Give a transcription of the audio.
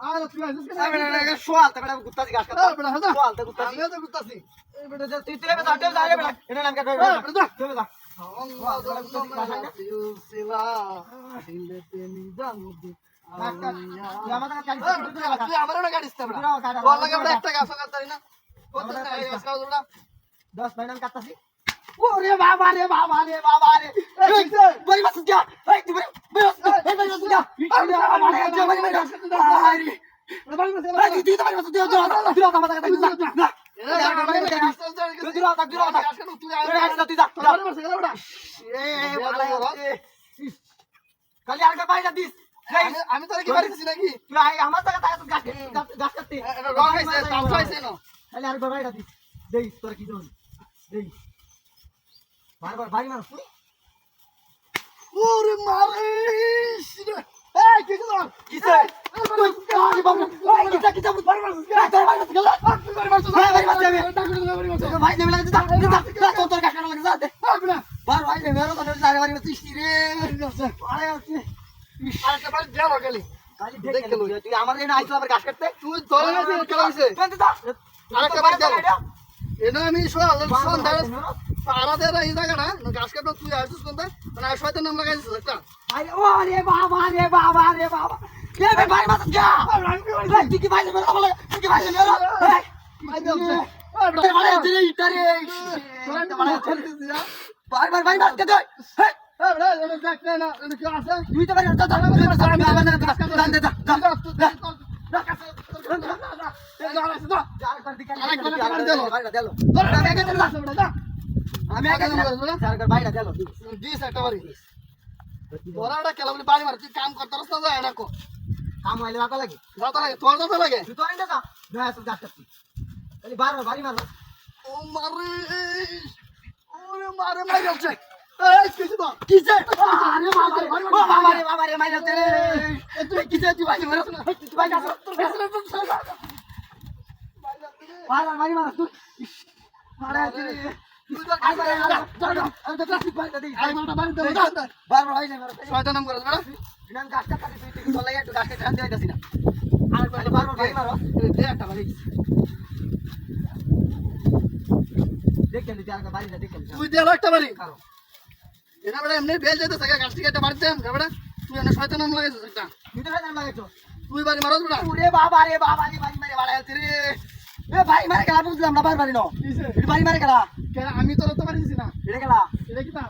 আর তুই আইছিস কেন? এই বেটা, এটা শোয়াল, তা বেটা ঘাস খাচ্ছে। এই বেটা, হাঁটা। শোয়াল, তা কুত্তাছি। আমিও তো করতাছি। এই বেটা, তুই- তুই যা, বেটা। নাম কি? বেটা, যা। কাট, কাট। তুই কাট, বেটা, না না কাট। না। না, গাছ বেটা। দশ ভাই নাম কাটতাছি। ওরে বাবা রে বাবা রে বাবা রে যা আরে বাইরে দিস আমি- তোর কি বাড়ি নাকি আমার টাকা টাকা গাছ গাছ খালি দিস দেই তোর কি দেই বারবার বাড়ি মার তুই ওরে মারিস এই কিছু না মার মার হ্যাঁ, কাছে আমার এখানে আবার গাছ কাটতে তুই আমি সন্ধ্যা পাড়াদের এই জায়গাটা গাছ কাটা তুই আসছিস কোনটা মানে শয়তান নাম লাগাইছিস একটা আরে ও রে বাবা রে বাবা রে বাবা এ বে ভাই মাথা যা তুই কি ভাই নেমে বলে তুই কি ভাই এই ভাই দাও মানে তুই ইতারে ভাই ভাই ভাই মার দে তুই তো ভাই যা যা আমি আমার না দে দে দে আমি আগে চার বাইরে দিলো কাম করতে না এটা কো। কাম হইলে বাতা লাগে। দাদা লাগে তোর দাদা লাগে? তুই তো আইন্দা যা। না তুই যাস তুই খালি বারবার বাড়ি মার ও মারে ওরে মারে মাই যাচ্ছে এই কিছু তো কিসে আরে বাবা রে বাবা রে। বাবা তুই তুই মারছ না তুই তোর বাড়ি মার তুই মারা তুই তুই বাড়ি মার তুই তুই দিয়ে যাচ্ছি মারো বাড়ি নি বাড়ি তুই বাড়ি এটা বাড়ি তুই তুই বাড়ি ওরে বাবা রে বাবা রে বাড়ি মারে বাড়া আছে রে ভাই মারে গেলা বুঝলাম না বাড়ি ন। কিসে? এটা বাড়ি মারে গেলা। আমি তো বাড়ি দিছি না। এটা গেলা এটা কি না